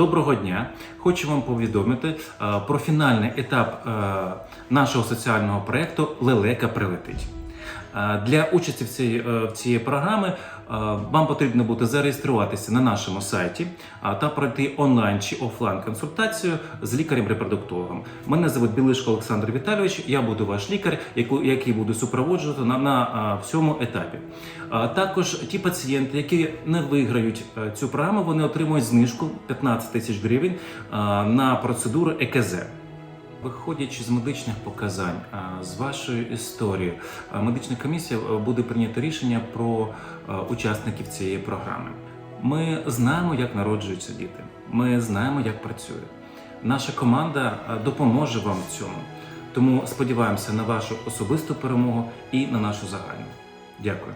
Доброго дня! Хочу вам повідомити е, про фінальний етап е, нашого соціального проєкту Лелека прилетить. Е, Для участі в цій, е, в цій програмі е, вам потрібно буде зареєструватися на нашому сайті та пройти онлайн чи офлайн консультацію з лікарем-репродуктологом. Мене звуть Білишко Олександр Віталійович. Я буду ваш лікар, який буде супроводжувати на, на всьому етапі. Також ті пацієнти, які не виграють цю програму, вони отримують знижку 15 тисяч гривень на процедуру ЕКЗ. Виходячи з медичних показань, з вашої історії, медична комісія е, буде прийнято рішення про е, учасників цієї програми. Ми знаємо, як народжуються діти. Ми знаємо, як працює. Наша команда е, допоможе вам в цьому. Тому сподіваємося на вашу особисту перемогу і на нашу загальну. Дякую.